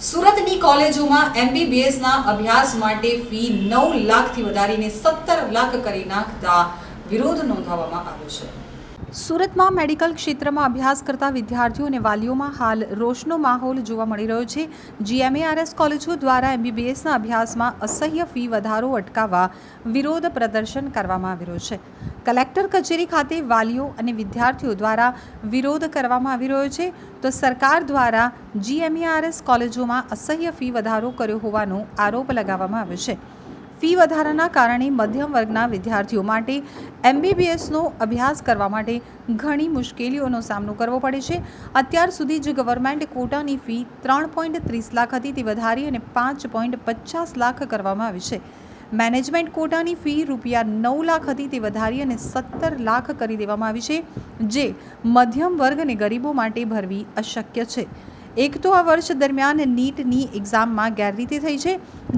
સુરતની કોલેજોમાં એમબીબીએસના અભ્યાસ માટે ફી નવ લાખથી વધારીને સત્તર લાખ કરી નાખતા વિરોધ નોંધાવવામાં આવ્યો છે. સુરતમાં મેડિકલ ક્ષેત્રમાં અભ્યાસ કરતા વિદ્યાર્થીઓ અને વાલીઓમાં હાલ રોષનો માહોલ જોવા મળી રહ્યો છે. જીએમએઆરએસ કોલેજો દ્વારા એમબીબીએસના અભ્યાસમાં અસહ્ય ફી વધારો અટકાવવા વિરોધ પ્રદર્શન કરવામાં આવી રહ્યો છે. કલેક્ટર કચેરી ખાતે વાલીઓ અને વિદ્યાર્થીઓ દ્વારા વિરોધ કરવામાં આવી રહ્યો છે. તો સરકાર દ્વારા જીએમઈઆરએસ કોલેજોમાં અસહ્ય ફી વધારો કર્યો હોવાનો આરોપ લગાવવામાં આવ્યો છે. ફી વધારાના કારણે મધ્યમ વર્ગના વિદ્યાર્થીઓ માટે એમબીબીએસનો અભ્યાસ કરવા માટે ઘણી મુશ્કેલીઓનો સામનો કરવો પડે છે. અત્યાર સુધી જે ગવર્મેન્ટ કોટાની ફી ત્રણ પોઈન્ટ ત્રીસ લાખ હતી, તે વધારી અને પાંચ પોઈન્ટ પચાસ લાખ કરવામાં આવી છે. મેનેજમેન્ટ કોટાની ફી રૂપિયા નવ લાખ હતી, તે વધારી અને સત્તર લાખ કરી દેવામાં આવી છે, જે મધ્યમ વર્ગ અને ગરીબો માટે ભરવી અશક્ય છે. એક તો આ વર્ષ દરમિયાન નીટની એક્ઝામમાં ગેરરીતિ થઈ છે,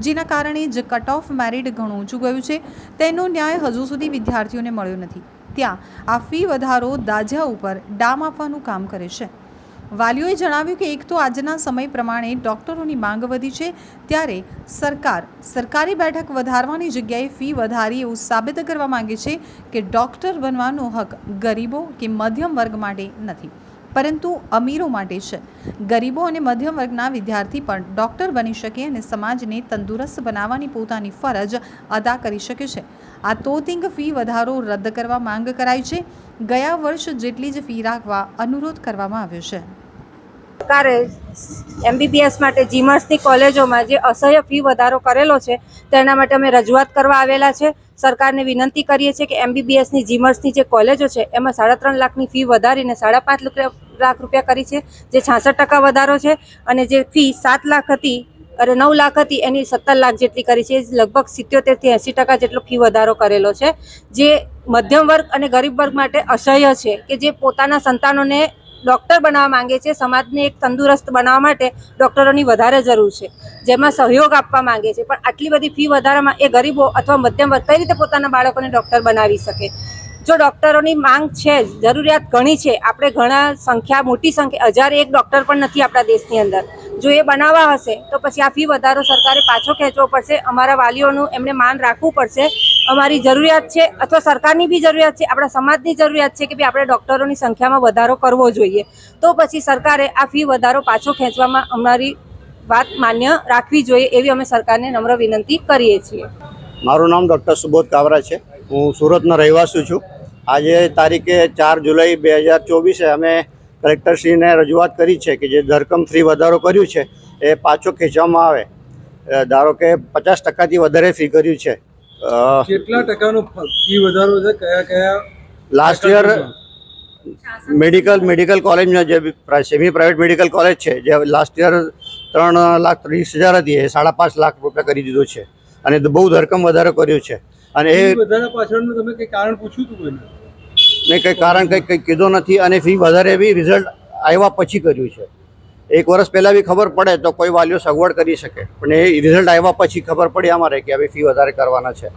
જેના કારણે જ કટ ઓફ મેરિટ ઘણું ઊંચું ગયું છે. તેનો ન્યાય હજુ સુધી વિદ્યાર્થીઓને મળ્યો નથી. ત્યાં આ ફી વધારો દાજા ઉપર ડામ આપવાનું કામ કરે છે. વાલીઓએ જણાવ્યું કે એક તો આજના સમય પ્રમાણે ડૉક્ટરોની માંગ વધી છે, ત્યારે સરકાર સરકારી બેઠક વધારવાની જગ્યાએ ફી વધારી એવું સાબિત કરવા માંગે છે કે ડૉક્ટર બનવાનો હક ગરીબો કે મધ્યમ વર્ગ માટે નથી. પરંતુ અમીરો માટે છે. ગરીબો અને મધ્યમ વર્ગના વિદ્યાર્થી પણ ડૉક્ટર બની શકે અને સમાજને તંદુરસ્ત બનાવવાની પોતાની ફરજ અદા કરી શકે છે. આ તોતિંગ ફી વધારો રદ કરવા માંગ કરાઈ છે. ગયા વર્ષ જેટલી જ ફી રાખવા અનુરોધ કરવામાં આવ્યો છે. સરકારે એમબીબીએસ માટે જીમર્સની કોલેજોમાં જે અસહ્ય ફી વધારો કરેલો છે, તેના માટે અમે રજૂઆત કરવા આવેલા છે. સરકારને વિનંતી કરીએ છીએ કે એમબીબીએસની જીમર્સની જે કોલેજો છે, એમાં સાડા ત્રણ લાખની ફી વધારીને સાડા પાંચ લાખ રૂપિયા કરી છે, જે છાસઠ ટકા વધારો છે અને જે ફી સાત લાખ હતી, અરે નવ લાખ હતી, એની સત્તર લાખ જેટલી કરી છે લગભગ સિત્યોતેરથી એંસી ટકા જેટલો ફી વધારો કરેલો છે, જે મધ્યમ વર્ગ અને ગરીબ વર્ગ માટે અસહ્ય છે, કે જે પોતાના સંતાનોને ડૉક્ટર બનાવવા માંગે છે, સમાજને એક તંદુરસ્ત બનાવવા માટે ડૉક્ટરોની વધારે જરૂર છે. જેમાં સહયોગ આપવા માંગે છે. પણ આટલી બધી ફી વધારામાં એ ગરીબો અથવા મધ્યમ વર્ગ કઈ રીતે પોતાના બાળકોને ડૉક્ટર બનાવી શકે? જો ડૉક્ટરોની માંગ છે, જરૂરિયાત ઘણી છે, આપણે ઘણા સંખ્યા, મોટી સંખ્યા, હજાર એક ડૉક્ટર પણ નથી આપણા દેશની અંદર. જો એ બનાવવા હશે, તો પછી આ ફી વધારો સરકારે પાછો ખેંચવો પડશે. અમારા વાલીઓનું એમને માન રાખવું પડશે. અમારી જરૂરિયાત છે, અથવા સરકારની બી જરૂરિયાત છે, આપણા સમાજની જરૂરિયાત છે કે ભાઈ આપણે ડૉક્ટરોની સંખ્યામાં વધારો કરવો જોઈએ. તો પછી સરકારે આ ફી વધારો પાછો ખેંચવામાં અમારી વાત માન્ય રાખવી જોઈએ એવી અમે સરકારને નમ્ર વિનંતી કરીએ છીએ. મારું નામ ડૉક્ટર સુબોધ કાવરા છે. હું સુરતનો રહેવાસી છું. આજે તારીખે ચાર જુલાઈ બે હજાર ચોવીસે અમે કલેક્ટરશ્રીને રજૂઆત કરી છે કે જે ધરકમ ફી વધારો કર્યું છે એ પાછો ખેંચવામાં આવે. ધારો કે પચાસ ટકાથી વધારે ફી કર્યું છે. કેટલા ટકાનો ફી વધારો છે? કયા કયા લાસ્ટ યર મેડિકલ મેડિકલ કોલેજમાં જે સેમી પ્રાઇવેટ મેડિકલ કોલેજ છે જે લાસ્ટ યર ત્રણ લાખ ત્રીસ હજાર હતી એ સાડા પાંચ લાખ રૂપિયા કરી દીધો છે. અને બહુ ધરકમ વધારો કર્યો છે. અને એ ફી વધારા પાછળનું તમે કઈ કારણ પૂછ્યું હતું કોઈને? ને કંઈ કારણ કંઈ કંઈ કીધો નથી અને ફી વધારે બી રિઝલ્ટ આવ્યા પછી કર્યું છે. એક વર્ષ પહેલાં બી ખબર પડે તો કોઈ વાલીઓ સગવડ કરી શકે. પણ એ રિઝલ્ટ આવ્યા પછી ખબર પડી અમારે કે હવે ફી વધારે કરવાના છે.